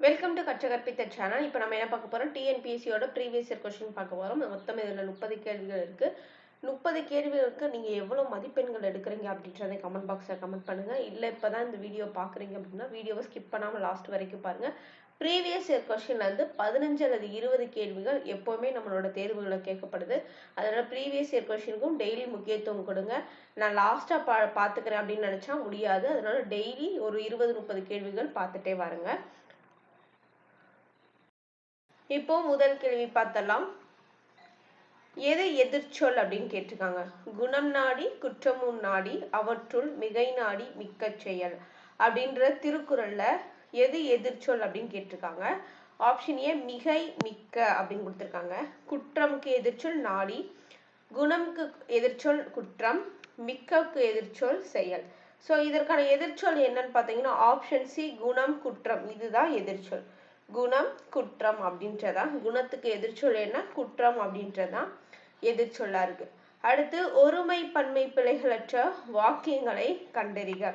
Welcome to கற்ற கற்பித்த channel இப்போ நம்ம என்ன பார்க்க போகிறோம் டிஎன்பிஎஸ்சியோட ப்ரீவியஸ் இயர் கொஸ்டின் பார்க்க போகிறோம் மொத்தம் இதில் முப்பது கேள்விகள் இருக்குது முப்பது கேள்விகளுக்கு நீங்கள் எவ்வளோ மதிப்பெண்கள் எடுக்கிறீங்க அப்படின்றத கமெண்ட் பாக்ஸில் கமெண்ட் பண்ணுங்கள் இல்லை இப்போ தான் இந்த வீடியோ பார்க்குறீங்க அப்படின்னா வீடியோவை ஸ்கிப் பண்ணாமல் லாஸ்ட் வரைக்கும் பாருங்கள் ப்ரீவியஸ் இயர் கொஸ்டின்லேருந்து பதினஞ்சு அல்லது இருபது கேள்விகள் எப்போவுமே நம்மளோட தேர்வுகளில் கேட்கப்படுது. அதனால் ப்ரீவியஸ் இயர் கொஸ்டினுக்கும் டெய்லி முக்கியத்துவம் கொடுங்க. நான் லாஸ்ட்டாக பா பார்த்துக்கிறேன் அப்படின்னு நினச்சா முடியாது. அதனால் டெய்லி ஒரு இருபது முப்பது கேள்விகள் பார்த்துட்டே வாருங்க. இப்போ முதல் கேள்வி பார்த்தலாம் எது எதிர்ச்சொல் அப்படின்னு கேட்டிருக்காங்க. குணம் நாடி குற்றமும் நாடி அவற்றுள் மிகை நாடி மிக்க செயல் அப்படின்ற திருக்குறள்ல எது எதிர்ச்சொல் அப்படின்னு கேட்டிருக்காங்க. ஆப்ஷன் ஏ மிகை மிக்க அப்படின்னு கொடுத்துருக்காங்க. குற்றம்க்கு எதிர்ச்சொல் நாடி. குணம்க்கு எதிர்ச்சொல் குற்றம். மிக்கக்கு எதிர்ச்சொல் செயல். ஸோ இதற்கான எதிர்ச்சொல் என்னன்னு பார்த்தீங்கன்னா ஆப்ஷன் சி குணம் குற்றம். இதுதான் எதிர்ச்சொல். குணம் குற்றம் அப்படின்றதான். குணத்துக்கு எதிர்ச்சொல் என்ன? குற்றம் அப்படின்றதான் எதிர்ச்சொல்லா இருக்கு. அடுத்து ஒருமை பன்மை பிழைகளற்ற வாக்கியங்களை கண்டறிக.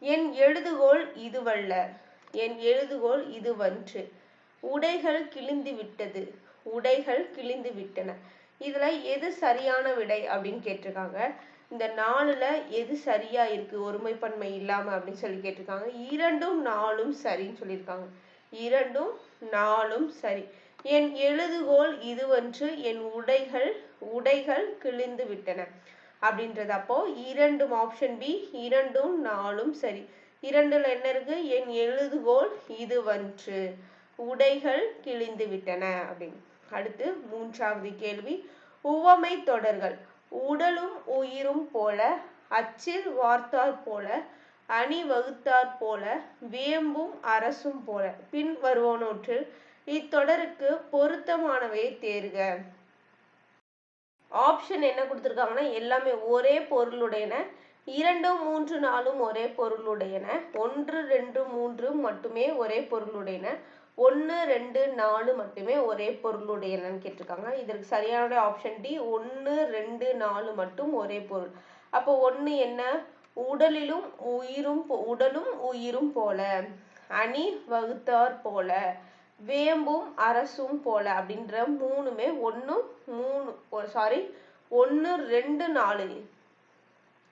என் எழுதுகோள் இதுவல்ல. என் எழுதுகோள் இதுவன்று. உடைகள் கிழிந்து விட்டது. உடைகள் கிழிந்து விட்டன. இதுல எது சரியான விடை அப்படின்னு கேட்டிருக்காங்க. இந்த நாலுல எது சரியா இருக்கு? ஒருமைப்பன்மை இல்லாம அப்படின்னு சொல்லி கேட்டிருக்காங்க. இரண்டும் நாலும் சரின்னு சொல்லியிருக்காங்க. இரண்டும் நாளும் சரி. என் எழுதுகோல் இதுவன்று என் உடைகள் உடைகள் கிழிந்து விட்டன அப்படின்றது அப்போ இரண்டும் ஆப்ஷன் பி இரண்டும் நாளும் சரி. இரண்டுல என்ன இருக்கு? என் எழுதுகோல் இதுவன்று உடைகள் கிழிந்து விட்டன அப்படின்னு. அடுத்து மூன்றாவது கேள்வி. உவமை தொடர்கள். உடலும் உயிரும் போல அச்சில் வார்த்தார் போல அணி வகுத்தாற் போல வேம்பும் அரசும் போல. பின் வருவனவற்றில் இத்தொடருக்கு பொருத்தமானவையை தேர்க. ஆப்ஷன் என்ன கொடுத்துருக்காங்கன்னா எல்லாமே ஒரே பொருளுடையன. இரண்டும் மூன்று நாளும் ஒரே பொருளுடையன. ஒன்று ரெண்டு மூன்று மட்டுமே ஒரே பொருளுடையன. ஒன்று ரெண்டு நாலு மட்டுமே ஒரே பொருளுடையனன்னு கேட்டிருக்காங்க. இதற்கு சரியான ஆப்ஷன் டி ஒன்று ரெண்டு நாலு மட்டும் ஒரே பொருள். அப்போ ஒன்று என்ன? உடலிலும் உயிரும் உடலும் உயிரும் போல. அணி வகுத்தார் போல. வேம்பும் அரசும் போல அப்படின்ற மூணுமே ஒன்று மூணு சாரி ஒன்று ரெண்டு நாலு.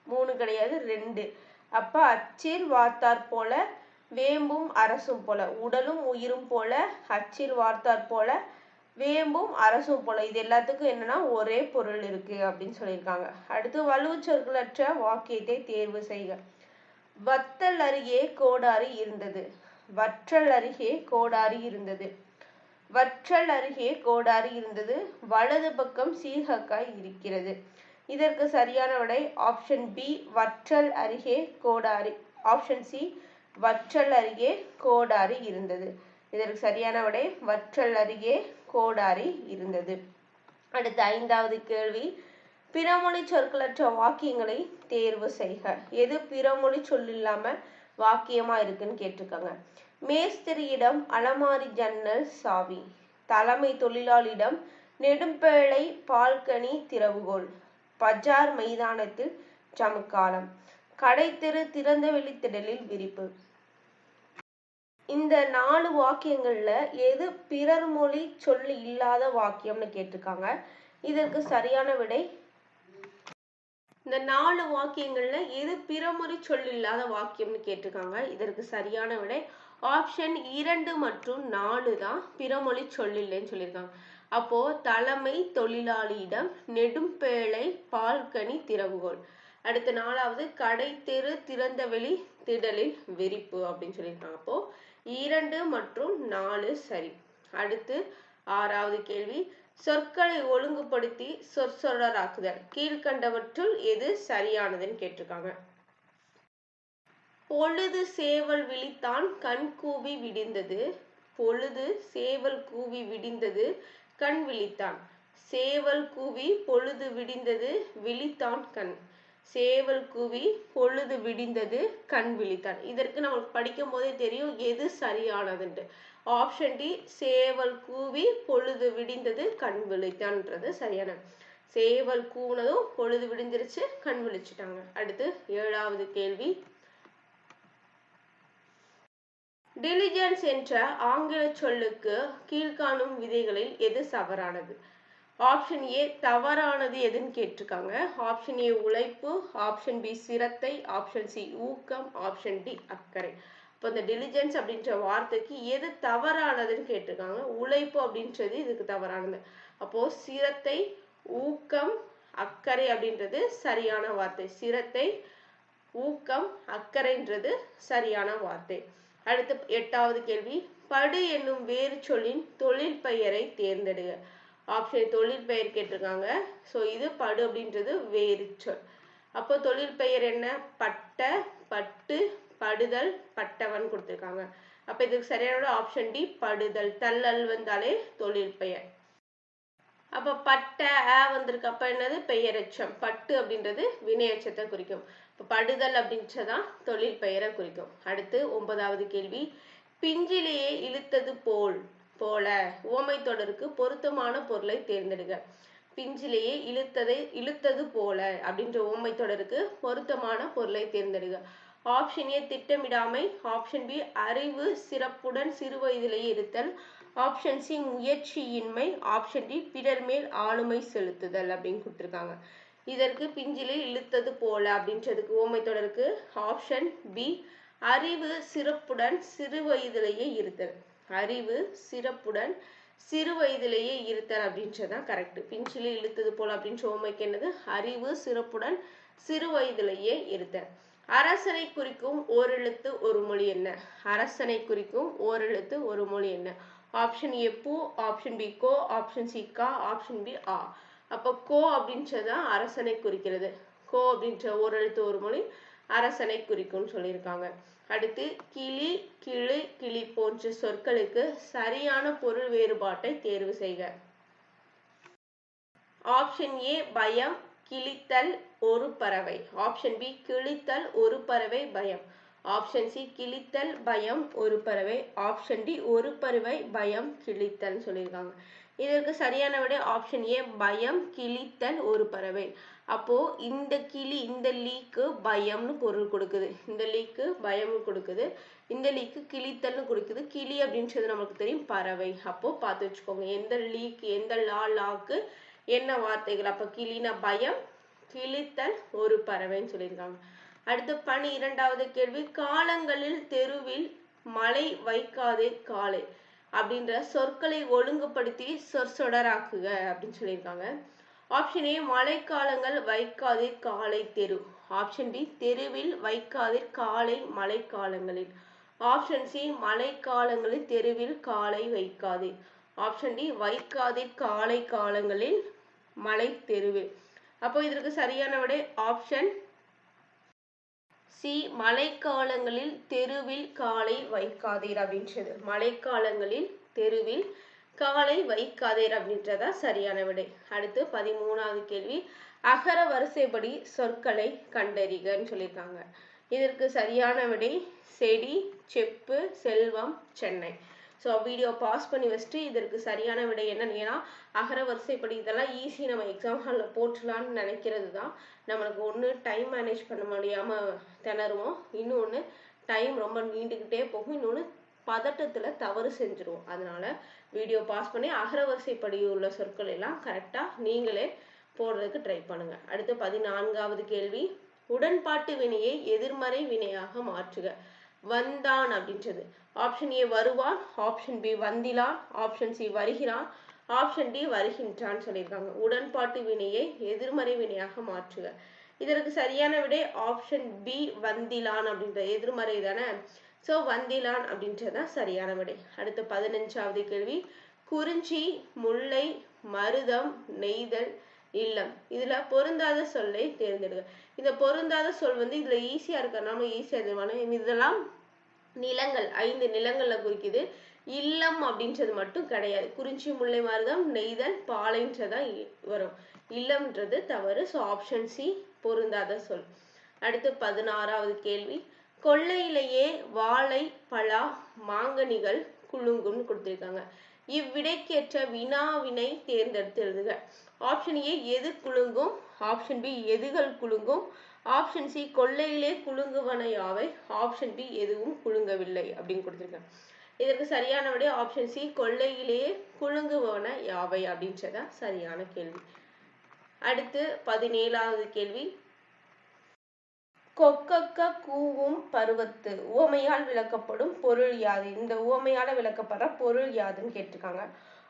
மூணு கிடையாது ரெண்டு. அப்ப அச்சில் வார்த்தார் போல வேம்பும் அரசும் போல உடலும் உயிரும் போல அச்சில் வார்த்தார் போல வேம்பும் அரசும் போல. இது எல்லாத்துக்கும் என்னன்னா ஒரே பொருள் இருக்கு அப்படின்னு சொல்லியிருக்காங்க. அடுத்து வலுவுச்சொற்களற்ற வாக்கியத்தை தேர்வு செய்க. வத்தல் அருகே கோடாரி இருந்தது. வற்றல் அருகே கோடாரி இருந்தது. வற்றல் அருகே கோடாரி இருந்தது. வலது பக்கம் சீகக்காய் இருக்கிறது. இதற்கு சரியான விடை ஆப்ஷன் பி வற்றல் அருகே கோடாரி. ஆப்ஷன் சி வற்றல் அருகே கோடாரி இருந்தது. இதற்கு சரியான விடை வற்றல் அருகே கோடாரி இருந்தது. அடுத்த ஐந்தாவது கேள்வி. பிறமொழி சொற்களற்ற வாக்கியங்களை தேர்வு செய்க. எது பிறமொழி சொல் இல்லாம வாக்கியமா இருக்குன்னு கேட்டிருக்காங்க. மேஸ்திரியிடம் அலமாரி ஜன்னல் சாவி. தலைமை தொழிலாளியிடம் நெடும்பேழை பால்கனி திறவுகோல் பஜார் மைதானத்தில் ஜமுக்காலம் கடைத்தெரு திறந்தவெளி திடலில் விரிப்பு. இந்த நாலு வாக்கியங்கள்ல எது பிறர் மொழி சொல்லி இல்லாத வாக்கியம்னு கேட்டிருக்காங்க. இதற்கு சரியான விடை? இந்த நாலு வாக்கியங்கள்ல எது பிறமொழி சொல் இல்லாத வாக்கியம்னு கேட்டிருக்காங்க. இதற்கு சரியான விடை? ஆப்ஷன் இரண்டு மற்றும் நாலு தான் பிறமொழி சொல் இல்லைன்னு சொல்லியிருக்காங்க. அப்போ தலைமை தொழிலாளியிடம் நெடும்பேழை பால்கனி திறவுகோல் அடுத்த நாலாவது கடை தெரு திறந்தவெளி திடலில் வெறிப்பு அப்படின்னு சொல்லியிருக்காங்க. அப்போ இரண்டு மற்றும் நாலு சரி. அடுத்து ஆறாவது கேள்வி. சொற்களை ஒழுங்குபடுத்தி சொற்சொடராக்குதல் கீழ்கண்டவற்றுள் எது சரியானதுன்னு கேட்டிருக்காங்க. பொழுது சேவல் விழித்தான் கண் கூவி விடிந்தது. பொழுது சேவல் கூவி விடிந்தது கண் விழித்தான். சேவல் கூவி பொழுது விடிந்தது விழித்தான் கண். சேவல் கூவி பொழுது விடிந்தது கண் விழித்தான். இதற்கு நமக்கு படிக்கும் போதே தெரியும் எது சரியானதுன்ட்டு. ஆப்ஷன் டி சேவல் கூவி பொழுது விடிந்தது கண் விழித்தான்ன்றது சரியான. சேவல் கூனதும் பொழுது விடிஞ்சிருச்சு கண் விழிச்சிட்டாங்க. அடுத்து ஏழாவது கேள்வி. டெலிஜென்ஸ் என்ற ஆங்கில சொல்லுக்கு கீழ்காணும் விதைகளில் எது தவறானது? ஆப்ஷன் ஏ தவறானது எதுன்னு கேட்டிருக்காங்க. ஆப்ஷன் ஏ உழைப்பு. ஆப்ஷன் பி சிரத்தை. ஆப்ஷன் சி ஊக்கம். ஆப்ஷன் டி அக்கறை. இப்போ இந்த டெலிஜென்ஸ் அப்படின்ற வார்த்தைக்கு எது தவறானதுன்னு கேட்டிருக்காங்க. உழைப்பு அப்படின்றது இதுக்கு தவறானது. அப்போ சிரத்தை ஊக்கம் அக்கறை அப்படின்றது சரியான வார்த்தை. சிரத்தை ஊக்கம் அக்கறைன்றது சரியான வார்த்தை. அடுத்து எட்டாவது கேள்வி. படு என்னும் வேறு சொல்லின் தொழில் பெயரை தேர்ந்தெடுக. ஆப்ஷன் தொழில் பெயர் கேட்டிருக்காங்க. ஸோ இது படு அப்படின்றது வேறு சொல். அப்போ தொழில் பெயர் என்ன? பட்ட பட்டு படுதல் பட்டவன் கொடுத்துருக்காங்க. அப்போ இதுக்கு சரியான ஆப்ஷன் டி படுதல். தள்ளல் வந்தாலே தொழில் பெயர். அப்போ பட்ட ஆ வந்திருக்கப்ப என்னது? பெயரெச்சம். பட்டு அப்படின்றது வினையச்சத்தை குறிக்கும். இப்போ படுதல் அப்படின்றதான் தொழில் பெயரை குறிக்கும். அடுத்து ஒன்பதாவது கேள்வி. பிஞ்சிலேயே இழுத்தது போல். போல. உவமை தொடருக்கு பொருத்தமான பொருளை தேர்ந்தெடுக. பிஞ்சிலேயே இழுத்ததை இழுத்தது போல அப்படின்ற உவமை தொடருக்கு பொருத்தமான பொருளை தேர்ந்தெடுக. ஆப்ஷன் ஏ திட்டமிடாமை. ஆப்ஷன் பி அறிவு சிறப்புடன் சிறு வயதிலேயே இருத்தல். ஆப்ஷன் சி முயற்சியின்மை. ஆப்ஷன் டி பிறர் மேல் ஆளுமை செலுத்துதல் அப்படின்னு கொடுத்துருக்காங்க. இதற்கு பிஞ்சிலே இழுத்தது போல அப்படின்றதுக்கு ஓமை தொடருக்கு ஆப்ஷன் பி அறிவு சிறப்புடன் சிறு வயதிலேயே இருத்தல். அறிவு சிறப்புடன் சிறு வயதிலேயே இருத்தல் அப்படின்றதான் கரெக்ட் பிஞ்சிலே இழுத்தது போல அப்படின்னு ஓமைக்கு என்னது? அறிவு சிறப்புடன் சிறு வயதிலேயே இருத்தல். அரசனை குறிக்கும் ஓரெழுத்து ஒரு மொழி என்ன? அரசனை குறிக்கும் ஓரெழுத்து ஒரு மொழி என்ன? ஆப்ஷன் ஏ பூ ஆப்ஷன் பி கோ ஆப்ஷன் சி கா ஆப்ஷன் பி ஆ? அப்போ கோ அப்படின்றதான் அரசனை குறிக்கிறது. கோ அப்படின்ற ஓரெழுத்து ஒரு மொழி அரசனை குறிக்கும்னு சொல்லியிருக்காங்க. அடுத்து கிளி கிளி கிளி போன்ற சொற்களுக்கு சரியான பொருள் வேறுபாட்டை தேர்வு செய்க. ஆப்ஷன் ஏ பயம் கிழித்தல் ஒரு பறவை. ஆப்ஷன் பி கிழித்தல் ஒரு பறவை பயம். ஆப்ஷன் சி கிழித்தல் பயம் ஒரு பறவை. ஆப்ஷன் டி ஒரு பறவை பயம் கிழித்தல் சொல்லியிருக்காங்க. இதற்கு சரியான விட ஆப்ஷன் ஏ பயம் கிழித்தல் ஒரு பறவை. அப்போ இந்த கிளி இந்த லீக்கு பயம்னு பொருள் கொடுக்குது. இந்த லீக்கு பயம்னு கொடுக்குது. இந்த லீக்கு கிழித்தல்னு கொடுக்குது. கிளி அப்படின்றது நமக்கு தெரியும் பறவை. அப்போ பார்த்து வச்சுக்கோங்க எந்த லீக் எந்த லா லாக்கு என்ன வார்த்தைகள்? அப்போ கிளினா பயம் கிழித்தல் ஒரு பறவைன்னு சொல்லியிருக்காங்க. அடுத்து பணி இரண்டாவது கேள்வி காலங்களில் தெருவில் மழை வைக்காதே காலை அப்படின்ற சொற்களை ஒழுங்குபடுத்தி சொற்சொடராக்குக அப்படின்னு சொல்லியிருக்காங்க. ஆப்ஷன் ஏ மழைக்காலங்கள் வைக்காதே காலை தெரு. ஆப்ஷன் பி தெருவில் வைக்காதே காலை மழைக்காலங்களில். ஆப்ஷன் சி மழைக்காலங்களில் தெருவில் காலை வைக்காதே ஆப்ஷன் டி வைக்காதே காலை காலங்களில் மழை தெருவில். அப்போ இதற்கு சரியான விடை ஆப்ஷன் சி மழைக்காலங்களில் தெருவில் காலை வைக்காதீர் அப்படின்றது. மழைக்காலங்களில் தெருவில் காலை வைக்காதீர் அப்படின்றதா சரியான விடை. அடுத்து பதிமூணாவது கேள்வி. அகர வரிசைப்படி சொற்களை கண்டறிகன்னு சொல்லியிருக்காங்க. இதற்கு சரியான விடை செடி செப்பு செல்வம் சென்னை. ஸோ வீடியோ பாஸ் பண்ணி வச்சுட்டு இதற்கு சரியான விடை என்னன்னு ஏன்னா அகர வரிசைப்படி இதெல்லாம் ஈஸி நம்ம எக்ஸாம் ஹாலில் போட்டுடலான்னு நினைக்கிறது தான். நம்மளுக்கு ஒன்று டைம் மேனேஜ் பண்ண முடியாமல் திணறுவோம். இன்னொன்று டைம் ரொம்ப நீண்டுக்கிட்டே போகும். இன்னொன்று பதட்டத்தில் தவறு செஞ்சுருவோம். அதனால வீடியோ பாஸ் பண்ணி அகரவரிசை வரிசைப்படி உள்ள சொற்கள் எல்லாம் கரெக்டாக நீங்களே போடுறதுக்கு ட்ரை பண்ணுங்க. அடுத்து பதினான்காவது கேள்வி. உடன்பாட்டு வினையை எதிர்மறை வினையாக மாற்றுக. வந்தான் அப்படின்றது. ஆப்ஷன் ஏ வருவான் ஆப்ஷன் பி வந்திலான் ஆப்ஷன் சி வருகிறான் ஆப்ஷன் டி வருகின்றான்னு சொல்லியிருக்காங்க. உடன்பாட்டு வினையை எதிர்மறை வினையாக மாற்றுக. இதற்கு சரியான விடை ஆப்ஷன் பி வந்திலான் அப்படின்ற எதிர்மறை தானே? ஸோ வந்திலான் அப்படின்றதான் சரியான விடை. அடுத்து பதினஞ்சாவது கேள்வி. குறிஞ்சி முல்லை மருதம் நெய்தல் இல்லம். இதுல பொருந்தாத சொல்லை தேர்ந்தெடுங்க. இந்த பொருந்தாத சொல் வந்து இதுல ஈஸியா இருக்கறனால ஈஸியா தெரியும்? இதெல்லாம் நிலங்கள் ஐந்து நிலங்கள்ல குறிக்குது. இல்லம் அப்படின்றது மட்டும் கிடையாது. குறிஞ்சி முல்லை மருதம் நெய்தல் பாலைன்றதான் வரும். இல்லம்ன்றது தவறு. ஸோ ஆப்ஷன் சி பொருந்தாத சொல். அடுத்து பதினாறாவது கேள்வி. கொள்ளையிலேயே வாழை பலா மாங்கனிகள் குலுங்கும்னு கொடுத்திருக்காங்க. இவ்விடைக்கேற்ற வினாவினை தேர்ந்தெடுத்து எழுதுக ஆப்ஷன் ஏ எது குலுங்கும்? ஆப்ஷன் பி எதுகள் குலுங்கும்? ஆப்ஷன் சி கொள்ளையிலே குலுங்குவன யாவை? ஆப்ஷன் பி எதுவும் குலுங்கவில்லை அப்படின்னு கொடுத்துருக்காங்க. இதற்கு சரியான விடை ஆப்ஷன் சி கொள்ளையிலேயே குலுங்குவன யாவை அப்படின்றதான் சரியான கேள்வி. அடுத்து பதினேழாவது கேள்வி. கொக்கக்க கூவும் பருவத்து. உவமையால் விளக்கப்படும் பொருள் யாது? இந்த உவமையால விளக்கப்படுற பொருள் யாதுன்னு கேட்டிருக்காங்க.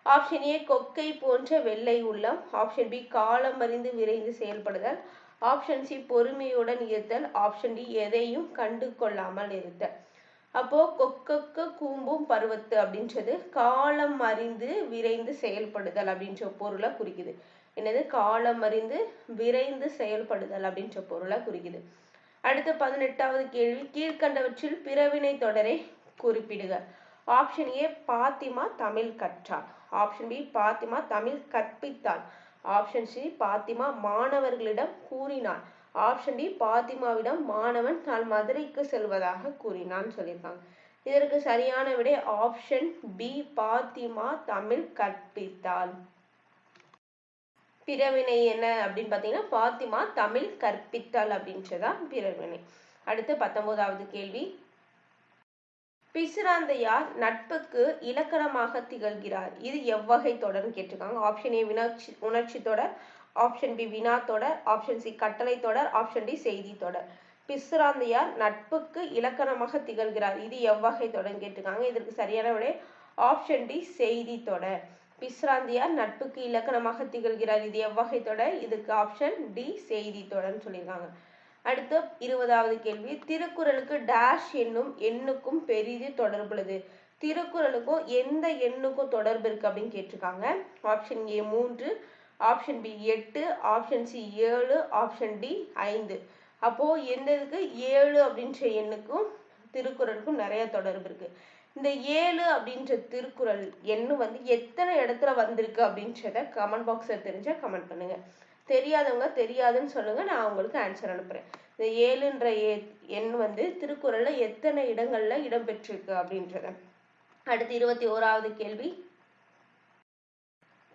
ஆப்ஷன் ஏ கொக்கை போன்ற வெள்ளை உள்ளம். ஆப்ஷன் பி காலம் அறிந்து விரைந்து செயல்படுதல். ஆப்ஷன் சி பொறுமையுடன் இருத்தல். ஆப்ஷன் டி எதையும் கண்டு கொள்ளாமல் இருத்தல். அப்போ கொக்கக்க கூம்பும் பருவத்து அப்படின்றது காலம் அறிந்து விரைந்து செயல்படுதல் அப்படின்ற பொருளை குறிக்குது. என்னது? காலம் அறிந்து விரைந்து செயல்படுதல் அப்படின்ற பொருளை குறிக்குது. அடுத்த பதினெட்டாவது கேள்வி கீழ்கண்டவற்றில் பிறவினை தொடரை குறிப்பிடுக. ஆப்ஷன் ஏ பாத்திமா தமிழ் கற்றார் ஆப்ஷன் பி பாத்திமா தமிழ் கற்பித்தாள். ஆப்ஷன் சி பாத்திமா மாணவர்களிடம் கூறினார் ஆப்ஷன் டி பாத்திமாவிடம் மாணவன் தான் மதுரைக்கு செல்வதாக கூறினான் சொல்லியிருக்காங்க. இதற்கு சரியான விடை ஆப்ஷன் பி பாத்திமா தமிழ் கற்பித்தாள். பிறவினை என்ன அப்படின்னு பார்த்தீங்கன்னா பாத்திமா தமிழ் கற்பித்தல் அப்படின்றதான் பிறவினை. அடுத்து பத்தொன்பதாவது கேள்வி. பிசுராந்தையார் நட்புக்கு இலக்கணமாக திகழ்கிறார். இது எவ்வகை தொடர்னு கேட்டிருக்காங்க. ஆப்ஷன் ஏ வினாட்சி உணர்ச்சி தொடர். ஆப்ஷன் பி வினா தொடர். ஆப்ஷன் சி கட்டளை தொடர். ஆப்ஷன் டி செய்தி தொடர். பிசுராந்தையார் நட்புக்கு இலக்கணமாக திகழ்கிறார். இது எவ்வகை தொடர்னு கேட்டிருக்காங்க. இதற்கு சரியான விடை ஆப்ஷன் டி செய்தி தொடர். பிஸ்ராந்தியார் நட்புக்கு இலக்கணமாக திகழ்கிறார். இது எவ்வகை தொடர்? இதுக்கு ஆப்ஷன் டி செய்தி தொடர்னு சொல்லியிருக்காங்க. அடுத்து இருபதாவது கேள்வி. திருக்குறளுக்கு டேஷ் என்னும் எண்ணுக்கும் பெரிது தொடர்புள்ளது. திருக்குறளுக்கும் எந்த எண்ணுக்கும் தொடர்பு இருக்கு அப்படின்னு கேட்டிருக்காங்க. ஆப்ஷன் ஏ மூன்று ஆப்ஷன் பி எட்டு ஆப்ஷன் சி ஏழு ஆப்ஷன் டி ஐந்து. அப்போ எந்த இதுக்கு ஏழு அப்படின்ற எண்ணுக்கும் திருக்குறளுக்கும் நிறைய தொடர்பு இருக்கு. இந்த ஏழு அப்படின்ற திருக்குறள் எண்ணு வந்து எத்தனை இடத்துல வந்திருக்கு அப்படின்றத கமெண்ட் பாக்ஸில் தெரிஞ்சா கமெண்ட் பண்ணுங்க. தெரியாதவங்க தெரியாதுன்னு சொல்லுங்க நான் உங்களுக்கு ஆன்சர் அனுப்புறேன். இந்த ஏழுன்ற எண் வந்து திருக்குறள்ல எத்தனை இடங்கள்ல இடம்பெற்றிருக்கு அப்படின்றத. அடுத்து இருபத்தி ஓராவது கேள்வி.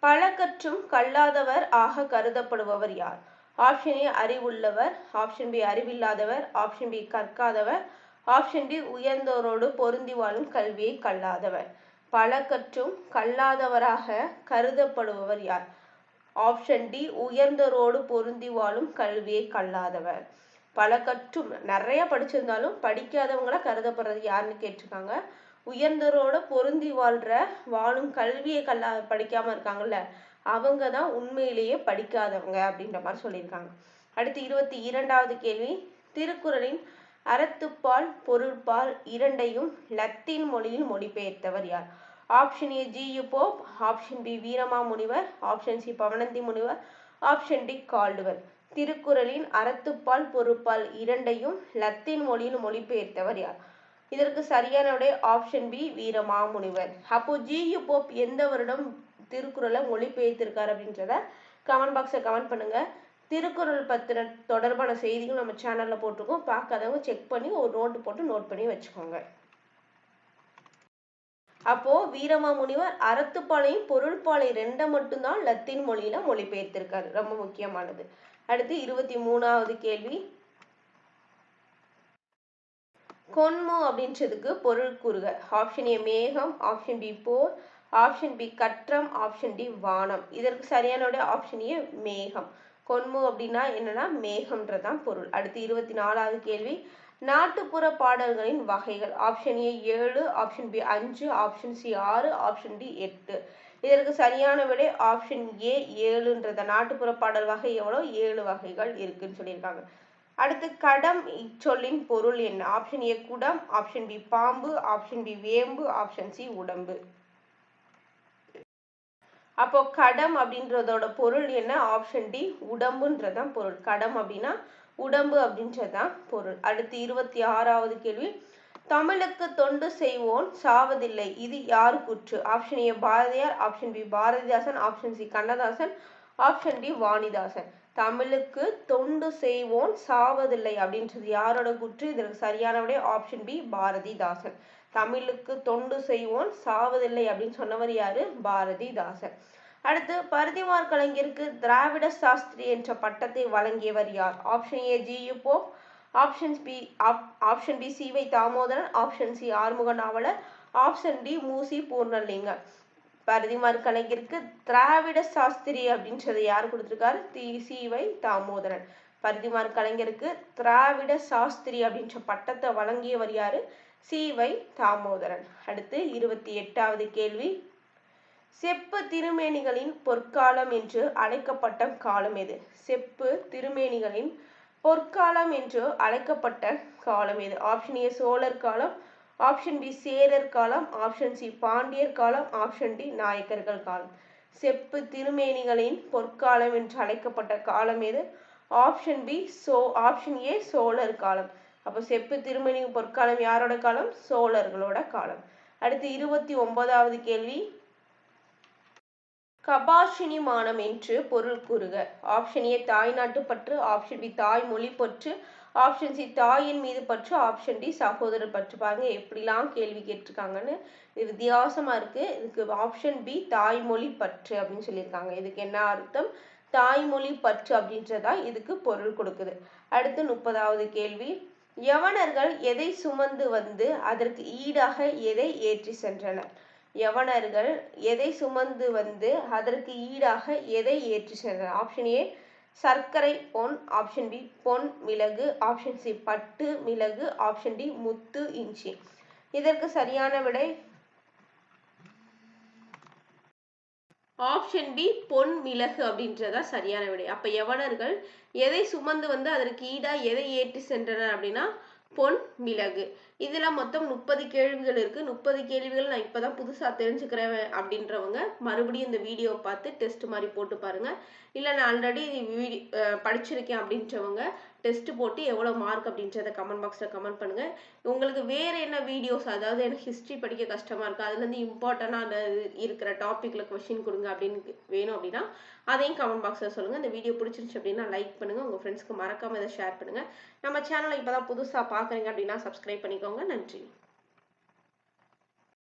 பழக்கற்றும் கல்லாதவர் ஆக கருதப்படுபவர் யார்? ஆப்ஷன் ஏ அறிவுள்ளவர் ஆப்ஷன் பி அறிவில்லாதவர் ஆப்ஷன் பி கற்காதவர் ஆப்ஷன் டி உயர்ந்தோரோடு பொருந்தி வாழும் கல்வியை கல்லாதவர். பல கற்றும் கல்லாதவராக கருதப்படுபவர் யார்? ஆப்ஷன் டி உயர்ந்தோரோடு பொருந்தி வாழும் கல்வியை கல்லாதவர். பல கற்றும் நிறைய படிச்சிருந்தாலும் படிக்காதவங்களா கருதப்படுறது யாருன்னு கேட்டிருக்காங்க. உயர்ந்தரோட பொருந்தி வாழ்ற வாழும் கல்வியை கல்லா படிக்காம இருக்காங்கல்ல அவங்க தான் உண்மையிலேயே படிக்காதவங்க அப்படின்ற மாதிரி சொல்லியிருக்காங்க. அடுத்து இருபத்தி இரண்டாவது கேள்வி. திருக்குறளின் அறத்துப்பால் பொருட்பால் இரண்டையும் லத்தீன் மொழியில் மொழிபெயர்த்தவர் யார்? Option A G U Pope option B Veerama Munivar. Option C Pavanandhi Munivar. Option D Caldwell. திருக்குறளின் அறத்துப்பால் பொறுப்பால் இரண்டையும் லத்தீன் மொழியில் மொழிபெயர்த்தவர் யார்? இதற்கு சரியான விடை ஆப்ஷன் பி வீரமாமுனிவர் அப்போ ஜி யு போப் எந்த வருடம் திருக்குறளை மொழிபெயர்த்திருக்கார் அப்படின்றத கமெண்ட் பாக்ஸில் கமெண்ட் பண்ணுங்க. திருக்குறள் பத்திர தொடர்பான செய்திகள் நம்ம சேனல்ல போட்டிருக்கோம். பார்க்காதவங்க செக் பண்ணி ஒரு நோட்டு போட்டு நோட் பண்ணி வச்சுக்கோங்க. அப்போ வீரமாமுனிவர் அறத்துப்பாலையும் பொருள்பாலை ரெண்டை மட்டும்தான் லத்தீன் மொழியில மொழிபெயர்த்திருக்காரு. ரொம்ப முக்கியமானது. அடுத்து இருபத்தி மூணாவது கேள்வி. கொன்மு அப்படின்றதுக்கு பொருள் கூறுக. ஆப்ஷன் ஏ மேகம் ஆப்ஷன் பி போர் ஆப்ஷன் பி கற்றம் ஆப்ஷன் டி வானம். இதற்கு சரியான ஆப்ஷன் ஏ மேகம். கொன்மு அப்படின்னா என்னன்னா மேகம்ன்றதான் பொருள். அடுத்து இருபத்தி நாலாவது கேள்வி. நாட்டுப்புற பாடல்களின் வகைகள். ஆப்ஷன் ஏ ஏழு ஆப்ஷன் பி அஞ்சு ஆப்ஷன் சி ஆறு ஆப்ஷன் டி எட்டு. இதற்கு சரியான விடை ஆப்ஷன் ஏ ஏழுன்றத. நாட்டுப்புற பாடல் வகை எவ்வளோ? ஏழு வகைகள் இருக்குன்னு சொல்லியிருக்காங்க. அடுத்து கடம் இச்சொல்லின் பொருள் என்ன? ஆப்ஷன் ஏ குடம் ஆப்ஷன் பி பாம்பு ஆப்ஷன் பி வேம்பு ஆப்ஷன் சி உடம்பு. அப்போ கடம் அப்படின்றதோட பொருள் என்ன? ஆப்ஷன் டி உடம்புன்றதான் பொருள். கடம் அப்படின்னா உடம்பு அப்படின்றதான் பொருள். அடுத்து இருபத்தி ஆறாவது கேள்வி. தமிழுக்கு தொண்டு செய்வோன் சாவதில்லை. இது யார் கூற்று? Option A Bharathiyar. Option B Bharathidasan. Option C Kannadasan. Option D Vanidasan. தமிழுக்கு தொண்டு செய்வோன் சாவதில்லை அப்படின்றது யாரோட கூற்று? இதற்கு சரியான ஆப்ஷன் பி பாரதிதாசன். தமிழுக்கு தொண்டு செய்வோன் சாவதில்லை அப்படின்னு சொன்னவர் யாரு? பாரதிதாசன். அடுத்து பருதிமார் கலைஞருக்கு திராவிட சாஸ்திரி என்ற பட்டத்தை வழங்கியவர் யார்? Option A G U Pope option B option B C Vai Damodaran. Option C Arumuga Navalar. Option D மூசி பூர்ணலிங்க பருதிமார் கலைஞருக்கு திராவிட சாஸ்திரி அப்படின்றத யார் கொடுத்துருக்காரு? தி சி வை தாமோதரன். பருதிமார் கலைஞருக்கு திராவிட சாஸ்திரி அப்படின்ற பட்டத்தை வழங்கியவர் யாரு? சி வை தாமோதரன். அடுத்து இருபத்தி எட்டாவது கேள்வி. செப்பு திருமேனிகளின் பொற்காலம் என்று அழைக்கப்பட்ட காலம் எது? செப்பு திருமேனிகளின் பொற்காலம் என்று அழைக்கப்பட்ட காலம் எது? ஆப்ஷன் ஏ சோழர் காலம் ஆப்ஷன் பி சேரர் காலம் ஆப்ஷன் சி பாண்டியர் காலம் ஆப்ஷன் டி நாயக்கர்கள் காலம். செப்பு திருமேனிகளின் பொற்காலம் என்று அழைக்கப்பட்ட காலம் எது? ஆப்ஷன் பி சோ ஆப்ஷன் ஏ சோழர் காலம். அப்போ செப்பு திருமணி பொற்காலம் யாரோட காலம்? சோழர்களோட காலம். அடுத்து இருபத்தி ஒன்பதாவது கேள்வி. கபாஷினி மானம் என்று பொருள் கூறுக. ஆப்ஷன் ஏ தாய் நாட்டு பற்று. ஆப்ஷன் பி தாய் மொழி பற்று. ஆப்ஷன் சி தாயின் மீது பற்று. ஆப்ஷன் டி சகோதரர் பற்று. பாருங்க எப்படிலாம் கேள்வி கேட்டிருக்காங்கன்னு. இது வித்தியாசமா இருக்கு. இதுக்கு ஆப்ஷன் பி தாய்மொழி பற்று அப்படின்னு சொல்லியிருக்காங்க. இதுக்கு என்ன அர்த்தம்? தாய்மொழி பற்று அப்படின்றதா இதுக்கு பொருள் கொடுக்குது. அடுத்து முப்பதாவது கேள்வி. யவனர்கள் எதை சுமந்து வந்து அதற்கு ஈடாக எதை ஏற்றி சென்றனர்? யவனர்கள் எதை சுமந்து வந்து அதற்கு ஈடாக எதை ஏற்றி சென்றனர்? ஆப்ஷன் ஏ சர்க்கரை பொன். ஆப்ஷன் பி பொன் மிளகு. ஆப்ஷன் சி பட்டு மிளகு. ஆப்ஷன் டி முத்து இஞ்சி. இதற்கு சரியான விடை? ஆப்ஷன் பி பொன் மிளகு அப்படின்றதா சரியான விடை. அப்ப யவனர்கள் எதை சுமந்து வந்து அதற்கு ஈடா எதை ஏற்றி சென்றனர் அப்படின்னா பொன் மிளகு. இதெல்லாம் மொத்தம் முப்பது கேள்விகள் இருக்கு. முப்பது கேள்விகள் நான் இப்பதான் புதுசா தெரிஞ்சுக்கிறேன் அப்படின்றவங்க மறுபடியும் இந்த வீடியோ பார்த்து டெஸ்ட் மாதிரி போட்டு பாருங்க. இல்ல நான் ஆல்ரெடி வீடியோ படிச்சிருக்கேன் அப்படின்றவங்க டெஸ்ட் போட்டு எவ்வளோ மார்க் அப்படின்றத கமெண்ட் பாக்ஸில் கமெண்ட் பண்ணுங்க. உங்களுக்கு வேறு என்ன வீடியோஸ் அதாவது எனக்கு ஹிஸ்ட்ரி படிக்க கஷ்டமாக இருக்குது அதுலேருந்து இம்பார்ட்டண்ட்டாக இம்பார்ட்டண்டான இருக்கிற டாப்பிக்கில் கொஷின் கொடுங்க அப்படின்னு வேணும் அப்படின்னா அதையும் கமெண்ட் பாக்ஸில் சொல்லுங்கள் இந்த வீடியோ பிடிச்சிருந்துச்சு அப்படின்னா லைக் பண்ணுங்கள் உங்கள் ஃப்ரெண்ட்ஸ்க்கு மறக்காம இதை ஷேர் பண்ணுங்கள் நம்ம சேனலை இப்பதான் புதுசாக பார்க்குறீங்க அப்படின்னா சப்ஸ்கிரைப் பண்ணிக்கோங்க. நன்றி.